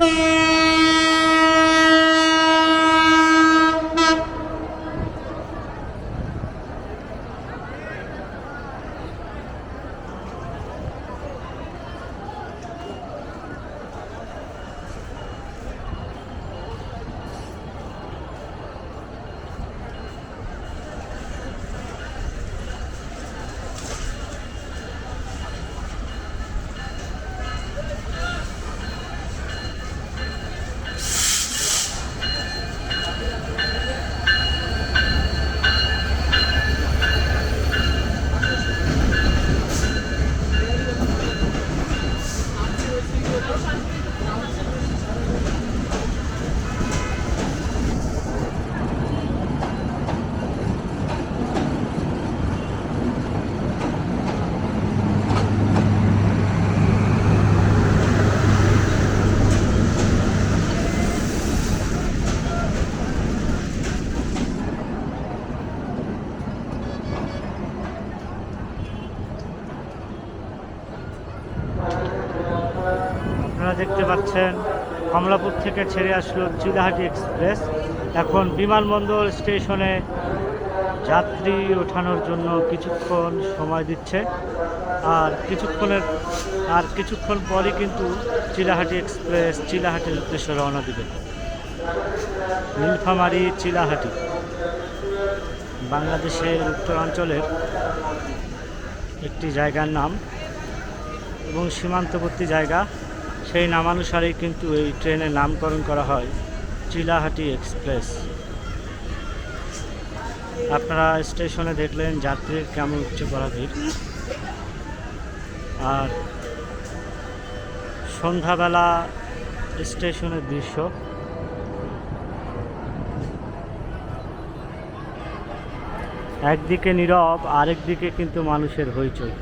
Yeah. আপনারা দেখতে পাচ্ছেন, কমলাপুর থেকে ছেড়ে আসলো চিলাহাটি এক্সপ্রেস। এখন বিমানবন্দর স্টেশনে যাত্রী ওঠানোর জন্য কিছুক্ষণ সময় দিচ্ছে। আর কিছুক্ষণের, আর কিছুক্ষণ পরই কিন্তু চিলাহাটি এক্সপ্রেস চিলাহাটির উদ্দেশ্যে রওনা দিবে। নীলফামারী চিলাহাটি, বাংলাদেশের উত্তরাঞ্চলের একটি জায়গার নাম এবং সীমান্তবর্তী জায়গা। সেই নামানুসারেই কিন্তু এই ট্রেনের নামকরণ করা হয় চিলাহাটি এক্সপ্রেস। আপনারা স্টেশনে দেখলেন যাত্রীর কেমন উচ্চ করা ভিড়। আর সন্ধ্যাবেলা স্টেশনের দৃশ্য। একদিকে নীরব আরেক দিকে কিন্তু মানুষের হইচই।